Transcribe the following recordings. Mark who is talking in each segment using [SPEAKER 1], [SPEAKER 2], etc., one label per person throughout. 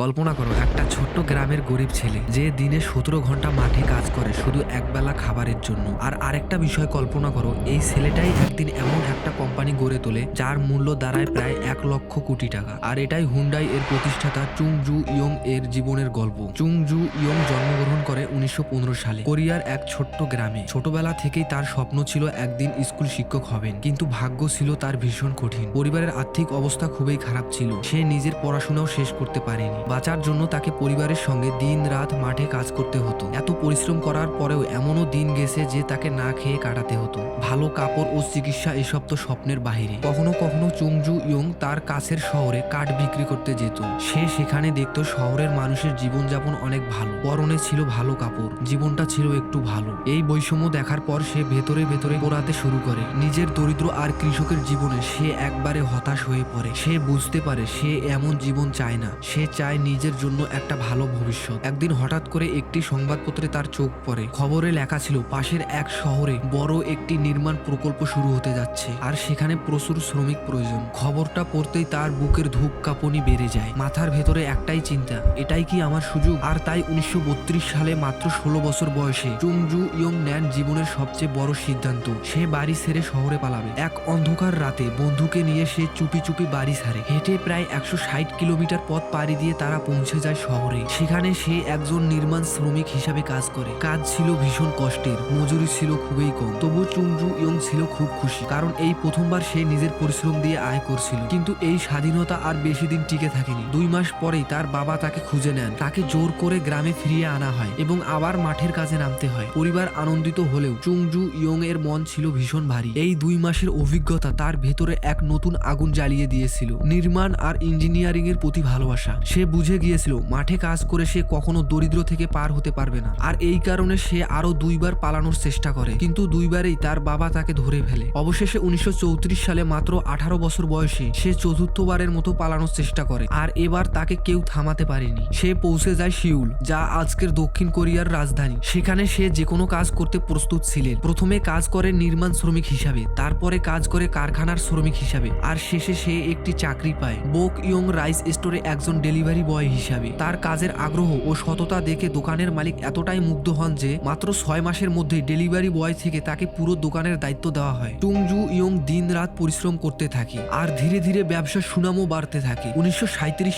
[SPEAKER 1] কল্পনা করো, একটা ছোট্ট গ্রামের গরিব ছেলে যে দিনে সতেরো ঘণ্টা মাঠে কাজ করে শুধু একবেলা খাবারের জন্য। আর আরেকটা বিষয় কল্পনা করো, এই ছেলেটাই একদিন এমন একটা কোম্পানি গড়ে তোলে যার মূল্য দাঁড়ায় প্রায় এক লক্ষ কোটি টাকা। আর এটাই হুন্ডাই এর প্রতিষ্ঠাতা চুং জু ইয়ং এর জীবনের গল্প। চুং জু ইয়ং জন্মগ্রহণ করে উনিশশো পনেরো সালে। কোরিয়ার এক ছোট্ট গ্রামে। ছোটবেলা থেকেই তার স্বপ্ন ছিল একদিন স্কুল শিক্ষক হবেন। কিন্তু ভাগ্য ছিল তার ভীষণ কঠিন। পরিবারের আর্থিক অবস্থা খুবই খারাপ ছিল। সে নিজের পড়াশোনাও শেষ করতে পারেনি। বাঁচার জন্য তাকে পরিবারের সঙ্গে দিন রাত মাঠে কাজ করতে হতো। এত পরিশ্রম করার পরেও এমনও দিন গেছে যে তাকে না খেয়ে কাটাতে হতো। ভালো কাপড় ও চিকিৎসা এসব তো স্বপ্নের বাহিরে। কখনো কখনো চুংজু ইয়ং তার কাছের শহরে কাঠ বিক্রি করতে যেত। সে সেখানে দেখত শহরের মানুষের জীবনযাপন অনেক ভালো। পরনে ছিল ভালো কাপড়, জীবনটা ছিল একটু ভালো। এই বৈষম্য দেখার পর সে ভেতরে ভেতরে পোড়াতে শুরু করে। নিজের দরিদ্র আর কৃষকের জীবনে সে একবারে হতাশ হয়ে পড়ে। সে বুঝতে পারে সে এমন জীবন চায় না। সে চায় নিজের জন্য একটা ভালো ভবিষ্যৎ। একদিন হঠাৎ করে একটি সংবাদপত্রে তার চোখ পড়ে। খবরে লেখা ছিল, পাশের এক শহরে বড় একটি নির্মাণ প্রকল্প শুরু হতে যাচ্ছে আর সেখানে প্রচুর শ্রমিক প্রয়োজন। খবরটা পড়তেই তার বুকের ধূপ কাঁপনি বেড়ে যায়। মাথার ভেতরে একটাই চিন্তা, এটাই কি আমার সুযোগ? আর তাই উনিশশো বত্রিশ সালে মাত্র ষোলো বছর বয়সে চুংজু ইয়ং নেন জীবনের সবচেয়ে বড় সিদ্ধান্ত। সে বাড়ি ছেড়ে শহরে পালাবে। এক অন্ধকার রাতে বন্ধুকে নিয়ে সে চুপি চুপি বাড়ি ছাড়ে। হেঁটে প্রায় একশো ষাট কিলোমিটার পথ পাড়ি দিয়ে তারা পৌঁছে যায় শহরে। সেখানে সে একজন নির্মাণ শ্রমিক হিসাবে কাজ করে। কাজ ছিল ভীষণ কষ্টের। মজুরি ছিল খুবই কম। তবু চুংজু ইয়ং ছিল খুব খুশি। কারণ এই প্রথমবার সে নিজের পরিশ্রম দিয়ে আয় করছিল। কিন্তু এই স্বাধীনতা আর বেশি দিন টিকে থাকেনি। দুই মাস পরেই তার বাবা তাকে খুঁজে নেন। তাকে জোর করে গ্রামে ফিরিয়ে আনা হয় এবং আবার মাঠের কাজে নামতে হয়। পরিবার আনন্দিত হলেও চুংজু ইয়ং এর মন ছিল ভীষণ ভারী। এই দুই মাসের অভিজ্ঞতা তার ভেতরে এক নতুন আগুন জ্বালিয়ে দিয়েছিল। নির্মাণ আর ইঞ্জিনিয়ারিং এর প্রতি ভালোবাসা। সে বুঝে গিয়েছিল, মাঠে কাজ করে সে কখনো দরিদ্র থেকে পার হতে পারবে না। আর এই কারণে সে আরও দুইবার পালানোর চেষ্টা করে, কিন্তু দুইবারেই তার বাবা তাকে ধরে ফেলে। অবশেষে উনিশশো চৌত্রিশ সালে মাত্র আঠারো বছর বয়সে সে চতুর্থবারের মতো পালানোর চেষ্টা করে, আর এবার তাকে কেউ থামাতে পারেনি। সে পৌঁছে যায় শিউল যা আজকের দক্ষিণ কোরিয়ার রাজধানী। সেখানে সে যে কোনো কাজ করতে প্রস্তুত ছিলেন। প্রথমে কাজ করে নির্মাণ শ্রমিক হিসাবে, তারপরে কাজ করে কারখানার শ্রমিক হিসাবে, আর শেষে সে একটি চাকরি পায়। বোক ইয়ং রাইস স্টোরে একজন ডেলিভারি বয় হিসাবে। তার কাজের আগ্রহ ও সততা দেখে দোকানের মালিক এতটাই মুগ্ধ হন যে, মাত্র ছয় মাসের মধ্যে ডেলিভারি বয় থেকে তাকে পুরো দোকানের দায়িত্ব দেওয়া হয়। টুংজু ইয়ং দিন রাত পরিশ্রম করতে থাকে, আর ধীরে ধীরে ব্যবসার সুনামও বাড়তে থাকে। উনিশশো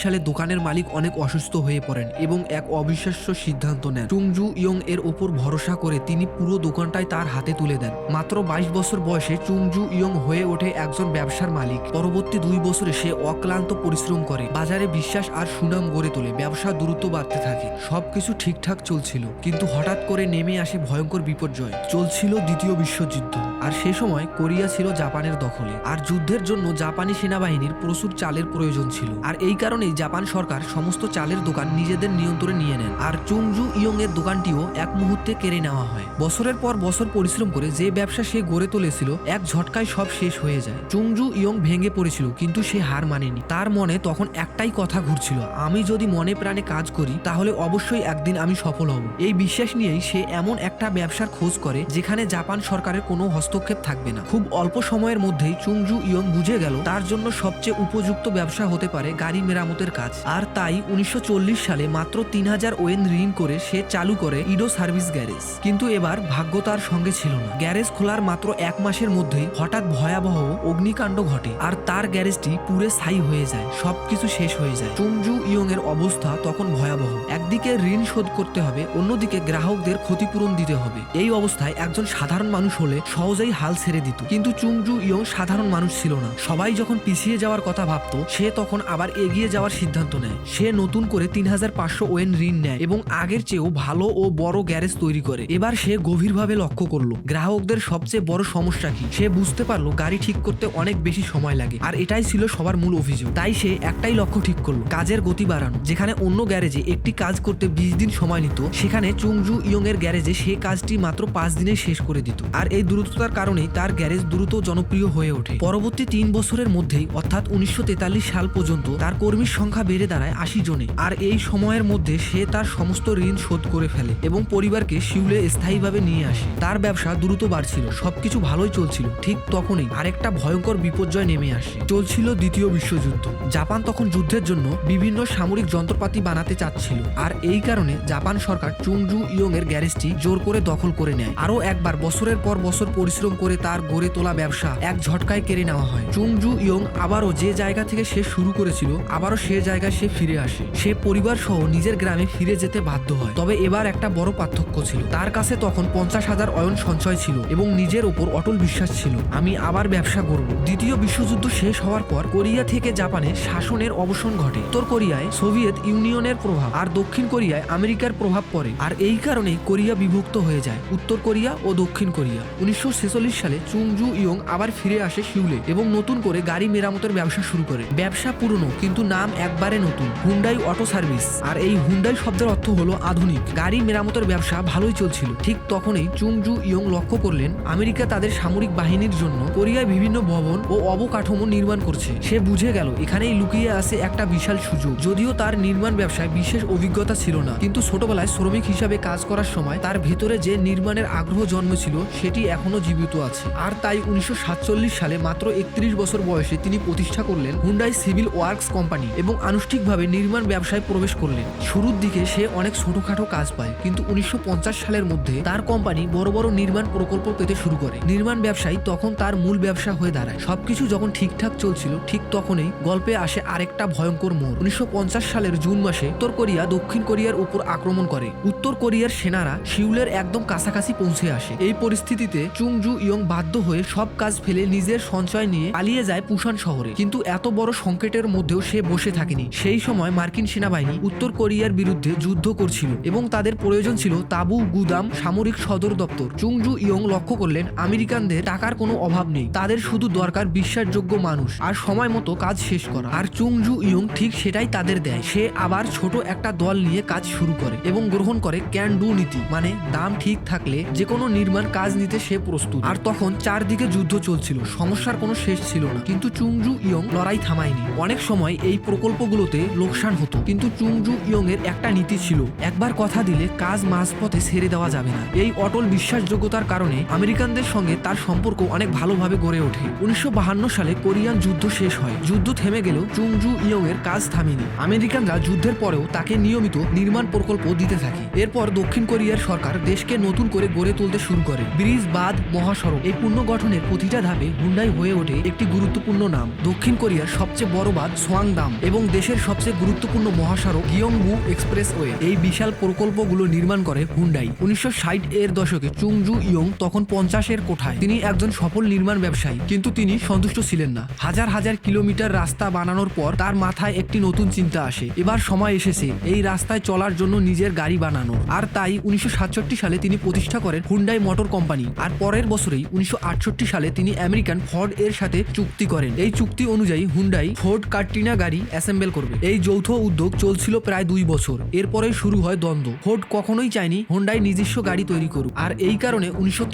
[SPEAKER 1] সালে দোকানের মালিক অনেক অসুস্থ হয়ে পড়েন এবং এক অবিশ্বাস্য সিদ্ধান্ত নেন। টুংজু ইয়ং এর ওপর ভরসা করে তিনি পুরো দোকানটাই তার হাতে তুলে দেন। মাত্র বাইশ বছর বয়সে চুংজু ইয়ং হয়ে ওঠে একজন ব্যবসার মালিক। পরবর্তী দুই বছরে সে অক্লান্ত পরিশ্রম করে। বাজারে বিশ্বাস আর সুনাম গড়ে তোলে, ব্যবসা দ্রুত বাড়তে থাকে। সবকিছু ঠিকঠাক চলছিল, কিন্তু হঠাৎ করে নেমে আসে ভয়ঙ্কর বিপর্যয়। চলছিল দ্বিতীয় বিশ্বযুদ্ধ, আর সে সময় কোরিয়া ছিল জাপানের দখলে। আর যুদ্ধের জন্য জাপানি সেনাবাহিনীর প্রচুর চালের প্রয়োজন ছিল। আর এই কারণেই জাপান সরকার সমস্ত চালের দোকান নিজেদের নিয়ন্ত্রণে নিয়ে নেন আর চুংজু ইয়ং এর দোকানটিও এক মুহূর্তে কেড়ে নেওয়া হয়। বছরের পর বছর পরিশ্রম করে যে ব্যবসা সে গড়ে তুলেছিল, এক ঝটকায় সব শেষ হয়ে যায়। চুংজু ইয়ং ভেঙে পড়েছিল, কিন্তু সে হার মানেনি। তার মনে তখন একটাই কথা ঘুরছিল আমি যদি মনে প্রাণে কাজ করি, তাহলে অবশ্যই একদিন আমি সফল হব। এই বিশ্বাস নিয়েই সে এমন একটা ব্যবসার খোঁজ করে, যেখানে জাপান সরকারের কোনো হস্তক্ষেপ থাকবে না। খুব অল্প সময়ের মধ্যেই চুংজু ইয়ং বুঝে গেল, তার জন্য সবচেয়ে উপযুক্ত ব্যবসা হতে পারে গাড়ি মেরামতের কাজ। আর তাই উনিশশো চল্লিশ সালে মাত্র তিন হাজার ওয়েন ঋণ করে সে চালু করে ইডো সার্ভিস গ্যারেজ। কিন্তু এবার ভাগ্য তার সঙ্গে ছিল না। গ্যারেজ খোলার মাত্র এক মাসের মধ্যেই হঠাৎ ভয়াবহ অগ্নিকাণ্ড ঘটে, আর তার গ্যারেজটি পুরে ছাই হয়ে যায়, সবকিছু শেষ হয়ে যায়। চুংজু ইয়ং এর অবস্থা তখন ভয়াবহ। একদিকে ঋণ শোধ করতে হবে, অন্যদিকে গ্রাহকদের ক্ষতিপূরণ দিতে হবে। এই অবস্থায় একজন সাধারণ মানুষ হলে সহজেই হাল ছেড়ে দিত। কিন্তু চুংজু ইয়ং সাধারণ মানুষ ছিল না। সবাই যখন পিছিয়ে যাওয়ার কথা ভাবতো, সে তখন আবার এগিয়ে যাওয়ার সিদ্ধান্ত নেয়। সে নতুন করে তিন হাজার পাঁচশো ওয়েন ঋণ নেয় এবং আগের চেয়েও ভালো ও বড় গ্যারেজ তৈরি করে। এবার সে গভীরভাবে লক্ষ্য করল, গ্রাহকদের সবচেয়ে বড় সমস্যা কি? সে বুঝতে পারল, গাড়ি ঠিক করতে অনেক বেশি সময় লাগে। আর এটাই ছিল সবার মূল অভিযোগ। তাই সে একটাই লক্ষ্য ঠিক করল, কাজের গতি বাড়ানো। যেখানে অন্য গ্যারেজে একটি কাজ করতে বিশ দিন সময় নিত, সেখানে চুংজু ইয়ং এর গ্যারেজে সে কাজটি মাত্র পাঁচ দিনে শেষ করে দিত। আর এই দ্রুততার কারণেই তার গ্যারেজ দ্রুত জনপ্রিয় হয়ে ওঠে। পরবর্তী তিন বছরের মধ্যেই, অর্থাৎ উনিশশো তেতাল্লিশ সাল পর্যন্ত, তার কর্মীর সংখ্যা বেড়ে দাঁড়ায় আশি জনে। আর এই সময়ের মধ্যে সে তার সমস্ত ঋণ শোধ করে ফেলে এবং পরিবারকে শিউলে স্থায়ীভাবে নিয়ে আসে। তার ব্যবসা দ্রুত বাড়ছিল, সবকিছু ভালোই চলছিল। ঠিক তখনই আরেকটা ভয়ঙ্কর বিপর্যয় নেমে আসে। চলছিল দ্বিতীয় বিশ্বযুদ্ধ। জাপান তখন যুদ্ধের জন্য বিভিন্ন সামরিক যন্ত্রপাতি বানাতে চাচ্ছিল। আর এই কারণে জাপান সরকার চুংজু ইয়ং এর গ্যারেজটি জোর করে দখল করে নেয়। আরও একবার বছরের পর বছর পরিশ্রম করে তার গড়ে তোলা ব্যবসা এক ঝটকায় কেড়ে নেওয়া হয়। চুংজু ইয়ং আবারও যে জায়গা থেকে সে শুরু করেছিল, আবারও সে জায়গায় সে ফিরে আসে। সে পরিবার সহ নিজের গ্রামে ফিরে যেতে বাধ্য হয়। তবে এবার একটা বড় পার্থক্য ছিল। তার কাছে তখন পঞ্চাশ হাজার অয়ন সঞ্চয় ছিল এবং নিজের ওপর অটল বিশ্বাস ছিল। আমি আবার ব্যবসা করব। দ্বিতীয় বিশ্বযুদ্ধ শেষ হওয়ার পর কোরিয়া থেকে জাপানে শাসনের অবসান ঘটে। উত্তর কোরিয়ায় সোভিয়েত ইউনিয়নের প্রভাব আর দক্ষিণ কোরিয়ায় আমেরিকার প্রভাব পড়ে। আর এই কারণেই কোরিয়া বিভক্ত হয়ে যায়। উত্তর কোরিয়া ও দক্ষিণ কোরিয়া। উনিশশো ছেচল্লিশ সালে চুংজু ইয়ং আবার ফিরে আসে শিউলে এবং নতুন করে গাড়ি মেরামতের ব্যবসা শুরু করে। ব্যবসা পুরনো, কিন্তু নাম একবারে নতুন। Hyundai auto service. আর এই হুন্ডাই শব্দের অর্থ হলো আধুনিক। গাড়ি মেরামতের ব্যবসা ভালোই চলছিল। ঠিক তখনই চুংজু ইয়ং লক্ষ্য করলেন আমেরিকা তাদের সামরিক বাহিনীর জন্য কোরিয়ায় বিভিন্ন ভবন ও অবকাঠামো নির্মাণ করছে। সে বুঝে গেল, এখানেই লুকিয়ে আছে একটা বিশাল সুযোগ। যদিও তার নির্মাণ ব্যবসায় বিশেষ অভিজ্ঞতা ছিল না, কিন্তু ছোটবেলায় শ্রমিক হিসাবে কাজ করার সময় তার ভেতরে যে নির্মাণের আগ্রহ জন্মেছিল, সেটি এখনও জীবিত আছে। আর তাই উনিশশো সাতচল্লিশ সালে মাত্র একত্রিশ বছর বয়সে তিনি প্রতিষ্ঠা করলেন হুন্ডাই সিভিল ওয়ার্কস কোম্পানি এবং আনুষ্ঠিকভাবে নির্মাণ ব্যবসায় প্রবেশ করলেন। শুরুর দিকে সে অনেক ছোটখাটো কাজ পায়, কিন্তু উনিশশো পঞ্চাশ সালের মধ্যে তার কোম্পানি বড় বড় নির্মাণ প্রকল্প পেতে শুরু করে। নির্মাণ ব্যবসায়ী তখন তার মূল ব্যবসা হয়ে দাঁড়ায়। সবকিছু যখন ঠিকঠাক চলছিল, ঠিক তখনই গল্পে আসে আরেকটা ভয়ঙ্কর মোড়। উনিশশো সালের জুন মাসে উত্তর কোরিয়া দক্ষিণ কোরিয়ার উপর আক্রমণ করে। উত্তর কোরিয়ার সেনারা শিউলের একদম কাছাকাছি পৌঁছে আসে। এই পরিস্থিতিতে চুংজু ইয়ং বাধ্য হয়ে সব কাজ ফেলে নিজের সঞ্চয় নিয়ে পালিয়ে যায় পুসান শহরে। কিন্তু এত বড় সংকেটের মধ্যেও সে বসে থাকেনি। সেই সময় মার্কিন সেনাবাহিনী উত্তর কোরিয়ার বিরুদ্ধে যুদ্ধ করছিল এবং তাদের প্রয়োজন ছিল তাবু, গুদাম, সামরিক সদর দপ্তর। চুংজু ইয়ং লক্ষ্য করলেন, আমেরিকানদের টাকার কোনো অভাব নেই। তাদের শুধু দরকার বিশ্বাসযোগ্য মানুষ আর সময় মতো কাজ শেষ করা। আর চুংজু ইয়ং ঠিক সেটাই তাদের দেয়। সে আবার ছোট একটা দল নিয়ে কাজ শুরু করে এবং গ্রহণ করে ক্যান ডু নীতি মানে দাম ঠিক থাকলে যে কোনো নির্মাণ কাজ নিতে সে প্রস্তুত। আর তখন চারদিকে যুদ্ধ চলছিল, সমস্যার কোনো শেষ ছিল না। কিন্তু চুংজু ইয়ং লড়াই থামায়নি। অনেক সময় এই প্রকল্পগুলোতে লোকসান হতো। কিন্তু চুংজু ইয়ং এর একটা নীতি ছিল, একবার কথা দিলে কাজ মাঝপথে ছেড়ে দেওয়া যাবে না। এই অটল বিশ্বাসযোগ্যতার কারণে আমেরিকানদের সঙ্গে তার সম্পর্ক অনেক ভালোভাবে গড়ে ওঠে। উনিশশো সালে কোরিয়ান যুদ্ধ শেষ হয়। যুদ্ধ থেমে গেলেও চুংজু ইয়ং এর কাজ থামেনি। আমেরিকানরা যুদ্ধের পরেও তাকে নিয়মিত নির্মাণ প্রকল্প দিতে থাকে। এরপর দক্ষিণ কোরিয়ার সরকার দেশকে নতুন করে গড়ে তুলতে শুরু করে। ব্রিজ, বাঁধ, মহাসড়ক এই পুনর্গঠনের প্রতিটা ধাপে হুন্ডাই হয়ে ওঠে একটি গুরুত্বপূর্ণ নাম। দক্ষিণ কোরিয়ার সবচেয়ে বড় বাঁধ সোয়াংদাম এবং দেশের সবচেয়ে গুরুত্বপূর্ণ মহাসড়ক গিয়ংবু এক্সপ্রেসওয়ে এই বিশাল প্রকল্পগুলো নির্মাণ করে হুন্ডাই। উনিশশো ষাট এর দশকে চুংজু ইয়ং তখন পঞ্চাশের কোঠায়। তিনি একজন সফল নির্মাণ ব্যবসায়ী, কিন্তু তিনি সন্তুষ্ট ছিলেন না। হাজার হাজার কিলোমিটার রাস্তা বানানোর পর তার মাথায় একটি নতুন চিন্তা আসে। এবার সময় এসেছে। এই রাস্তায় চলার জন্য নিজের গাড়ি বানানো আর তাই উনিশশো সাতষট্টি সালে তিনি প্রতিষ্ঠা করেন হুন্ডাই মোটর কোম্পানি আর পরের বছরেই উনিশশো আটষট্টি সালে তিনি আমেরিকান ফর্ড এর সাথে চুক্তি করেন। এই চুক্তি অনুযায়ী হুন্ডাই ফোর্ড কার্টিনা গাড়ি অ্যাসেম্বল করবে। এই যৌথ উদ্যোগ চলছিল প্রায় দুই বছর। এরপরে শুরু হয় দ্বন্দ্ব। ফোর্ড কখনোই চায়নি হুন্ডাই নিজস্ব গাড়ি তৈরি করুক। আর এই কারণে উনিশশো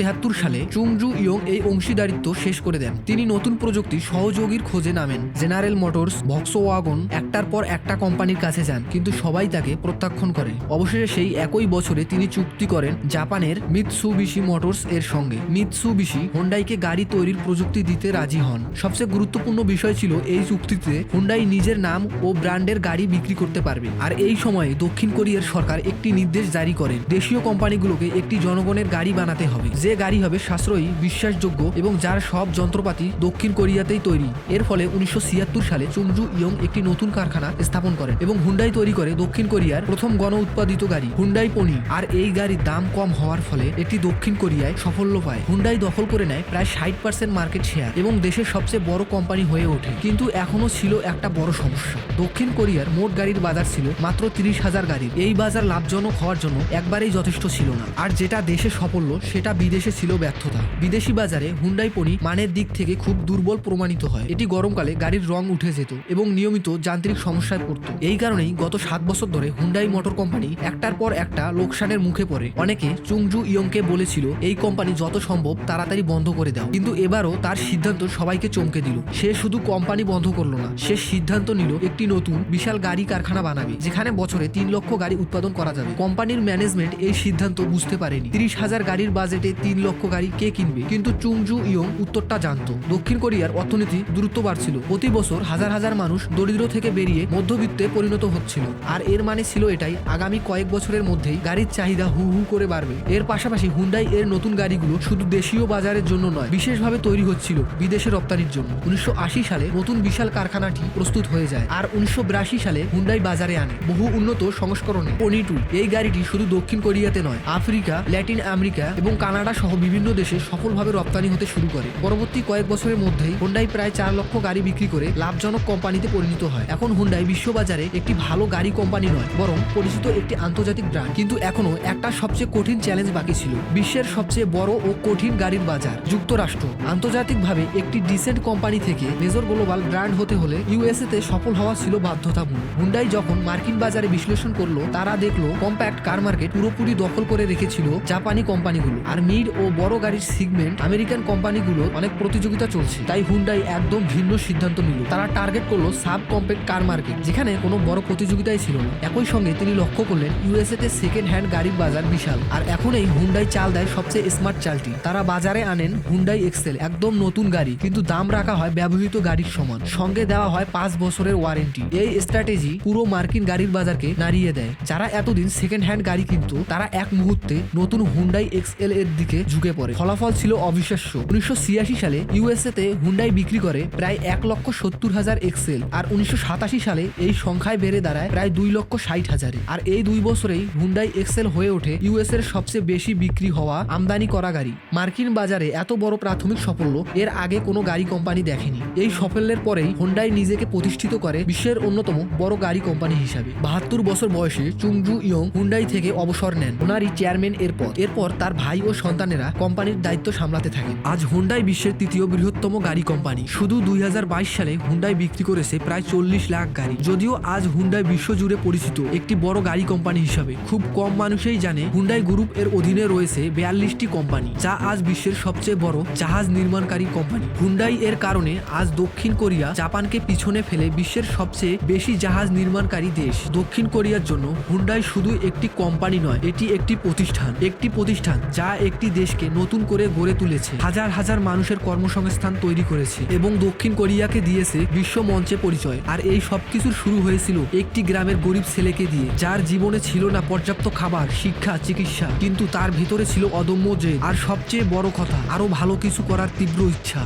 [SPEAKER 1] সালে চুংজু ইয়ং এই অংশীদারিত্ব শেষ করে দেন। তিনি নতুন প্রযুক্তি সহযোগীর খোঁজে নামেন। জেনারেল মোটরস ভক্সো ওয়াগন একটার পর একটা কোম্পানির কাছে যান, কিন্তু সবাই তাকে প্রত্যাখ্যান করে অবশেষে সেই একই বছরে তিনি চুক্তি করেন জাপানের মিৎসুবিশি মোটরস এর সঙ্গে। মিৎসুবিশি হোন্ডাইকে গাড়ি তৈরির প্রযুক্তি দিতে রাজি হন। সবচেয়ে গুরুত্বপূর্ণ বিষয় ছিল এই চুক্তিতে হুন্ডাই নিজের নাম ও ব্র্যান্ডের গাড়ি বিক্রি করতে পারবে। আর এই সময়ে দক্ষিণ কোরিয়ার সরকার একটি নির্দেশ জারি করেন, দেশীয় কোম্পানিগুলোকে একটি জনগণের গাড়ি বানাতে হবে। যে গাড়ি হবে সাশ্রয়ী, বিশ্বাসযোগ্য এবং যার সব যন্ত্রপাতি দক্ষিণ কোরিয়াতেই তৈরি। এর ফলে উনিশশো ছিয়াত্তর সালে চুমজু ইয়ং একটি নতুন কারখানা স্থাপন করেন এবং হুন্ডাই তৈরি করে দক্ষিণ কোরিয়ার প্রথম গণ উৎপাদিত গাড়ি, হুন্ডাই পনি। আর এই গাড়ির দাম কম হওয়ার ফলে এটি দক্ষিণ কোরিয়ায় সাফল্য পায়। হুন্ডাই দখল করে নেয় প্রায় ষাট পার্সেন্ট মার্কেট শেয়ার এবং দেশের সবচেয়ে বড় কোম্পানি হয়ে ওঠে। কিন্তু এখনও ছিল একটা বড় সমস্যা। দক্ষিণ কোরিয়ার মোট গাড়ির বাজার ছিল মাত্র তিরিশ হাজার গাড়ির এই বাজার লাভজনক হওয়ার জন্য একবারেই যথেষ্ট ছিল না। আর যেটা দেশে সাফল্য, সেটা বিদেশে ছিল ব্যর্থতা। বিদেশি বাজারে হুন্ডাই পনি মানের দিক থেকে খুব দুর্বল প্রমাণিত হয়। এটি গরমকালে গাড়ির রং উঠে যেত এবং নিয়মিত যান্ত্রিক সমস্যায় পড়তো এই কারণেই গত সাত বছর ধরে হুন্ডাই মোটর কোম্পানি একটার পর একটা লোকসানের মুখে পড়ে। অনেকে চুংজু ইয়ংকে বলেছিল, এই কোম্পানি যত সম্ভব তাড়াতাড়ি বন্ধ করে দাও। কিন্তু এবারও তার সিদ্ধান্ত সবাইকে চমকে দিল। সে শুধু কোম্পানি বন্ধ করল না, সে সিদ্ধান্ত নিল একটি নতুন বিশাল গাড়ি কারখানা বানাবে, যেখানে বছরে তিন লক্ষ গাড়ি উৎপাদন করা যাবে। কোম্পানির ম্যানেজমেন্ট এই সিদ্ধান্ত বুঝতে পারেনি। তিরিশ হাজার গাড়ির বাজেটে তিন লক্ষ গাড়ি কে কিনবে? কিন্তু চুংজু ইয়ং উত্তরটা জানতো। দক্ষিণ কোরিয়ার অর্থনীতি দ্রুত বাড়ছিল। প্রতি বছর হাজার হাজার মানুষ দরিদ্র থেকে বেরিয়ে মধ্যবিত্তে পরিণত হচ্ছিল। আর এর মানে ছিল এটাই, আগামী কয়েক বছরের মধ্যেই গাড়ির চাহিদা হু হু করে বাড়বে। এর পাশাপাশি হুন্ডাই এর নতুন গাড়িগুলো শুধু দেশীয় বাজারের জন্য নয়, বিশেষভাবে তৈরি হচ্ছিল বিদেশে রপ্তানির জন্য। উনিশশো আশি সালে নতুন বিশাল কারখানাটি প্রস্তুত হয়ে যায় আর উনিশশো সালে হুন্ডাই বাজারে আনে। বহু উন্নত সংস্করণে পনি টু এই গাড়িটি শুধু দক্ষিণ কোরিয়াতে নয়, আফ্রিকা, ল্যাটিন আমেরিকা এবং কানাডা সহ বিভিন্ন দেশে সফলভাবে রপ্তানি হতে শুরু করে। পরবর্তী কয়েক বছরের মধ্যেই হুন্ডাই প্রায় চার লক্ষ গাড়ি বিক্রি করে লাভজনক কোম্পানিতে পরিণত হয়। এখন হুন্ডাই বিশ্ববাজারে একটি ভালো গাড়ি কোম্পানি নয়, বরং পরিচিত একটি আন্তর্জাতিক ব্র্যান্ড। কিন্তু এখনও একটা সবচেয়ে কঠিন চ্যালেঞ্জ বাকি ছিল, বিশ্বের সবচেয়ে বড় ও কঠিন গাড়ির বাজার, যুক্তরাষ্ট্র। আন্তর্জাতিকভাবে একটি ডিসেন্ট কোম্পানি থেকে মেজর গ্লোবাল ব্র্যান্ড হতে হলে ইউএসএ তে সফল হওয়া ছিল বাধ্যতামূলক। হুন্ডাই যখন মার্কিন বাজারে বিশ্লেষণ করল, তারা দেখল কম্প্যাক্ট কার মার্কেট পুরোপুরি দখল করে রেখেছিল জাপানি কোম্পানিগুলো, আর মিড ও বড় গাড়ির সিগমেন্ট আমেরিকান কোম্পানিগুলো অনেক প্রতিযোগিতা চলছে। তাই হুন্ডাই একদম ভিন্ন সিদ্ধান্ত নিল। তারা টার্গেট করল সাব কম্প্যাক্ট কার মার্কেট। যেখানে কোনো বড় প্রতিযোগিতাই ছিল না। একই সঙ্গে তিনি লক্ষ্য করলেন ইউএসএ তে সেকেন্ড হ্যান্ড গাড়ির বাজার বিশাল। আর এখন এই হুন্ডাই চাল দেয় সবচেয়ে স্মার্ট চালটি। তারা বাজারে আনেন হুন্ডাই এক্সেল একদম নতুন গাড়ি, কিন্তু দাম রাখা হয় ব্যবহৃত গাড়ির সমান। সঙ্গে দেওয়া হয় পাঁচ বছরের ওয়ারেন্টি এই স্ট্র্যাটেজি পুরো মার্কিন গাড়ির বাজারকে নাড়িয়ে দেয়। যারা এতদিন সেকেন্ড হ্যান্ড গাড়ি কিনতো, তারা এক মুহূর্তে নতুন হুন্ডাই এক্সএল এর দিকে ঝুঁকে পড়ে। ফলাফল ছিল অবিশ্বাস্য। উনিশশো ছিয়াশি সালে ইউএসএ তে হুন্ডাই বিক্রি করে প্রায় এক লক্ষ সত্তর হাজার এক্সেল আর উনিশশো সাতাশি সালে এই সংখ্যায় বেড়ে দাঁড়ায় প্রায় দুই লক্ষ ষাট হাজারে। আর এই দুই বছরেই হুন্ডাই এক্সেল হয়ে ওঠে ইউএস এর সবচেয়ে বেশি বিক্রি হওয়া আমদানি করা গাড়ি। মার্কিন বাজারে এত বড় প্রাথমিক সাফল্য এর আগে কোনো গাড়ি কোম্পানি দেখেনি। এই সাফল্যের পরেই হুন্ডাই নিজেকে প্রতিষ্ঠিত করে বিশ্বের অন্যতম বড় গাড়ি কোম্পানি হিসাবে। বাহাত্তর বছর বয়সে চুংজু ইয়ং হুন্ডাই থেকে অবসর নেন। ওনারই চেয়ারম্যান এরপর। এরপর তার ভাই ও সন্তানেরা কোম্পানির দায়িত্ব সামলাতে থাকেন। আজ হুন্ডাই বিশ্বের তৃতীয় বৃহত্তম গাড়ি কোম্পানি। শুধু দুই হাজার বাইশ সালে হুন্ডাই বিক্রি করেছে প্রায় চল্লিশ লাখ গাড়ি। যদিও আজ হুন্ডাই বিশ্বজুড়ে পরিচিত একটি বড় গাড়ি কোম্পানি হিসাবে। খুব কম মানুষই জানে হুন্ডাই গ্রুপ এর অধীনে রয়েছে বিয়াল্লিশটি কোম্পানি, যা আজ বিশ্বের সবচেয়ে বড় জাহাজ নির্মাণকারী কোম্পানি। হুন্ডাই এর কারণে আজ দক্ষিণ কোরিয়া জাপানকে পিছনে ফেলে বিশ্বের সবচেয়ে বেশি জাহাজ নির্মাণকারী দেশ। দক্ষিণ কোরিয়ার জন্য হুন্ডাই শুধু একটি কোম্পানি নয়, এটি একটি প্রতিষ্ঠান। একটি প্রতিষ্ঠান যা একটি দেশকে নতুন করে গড়ে তুলেছে। হাজার হাজার মানুষের কর্মসংস্থান তৈরি করেছে এবং দক্ষিণ কোরিয়াকে দিয়েছে বিশ্ব মঞ্চে পরিচয়। আর এই সবকিছুর শুরু হয়েছিল একটি গ্রামের গরিব ছেলেকে দিয়ে। যার জীবনে ছিল না পর্যাপ্ত খাবার, শিক্ষা, চিকিৎসা, কিন্তু তার ভিতরে ছিল অদম্য যে আর সবচেয়ে বড় কথা আরও ভালো কিছু করার তীব্র ইচ্ছা।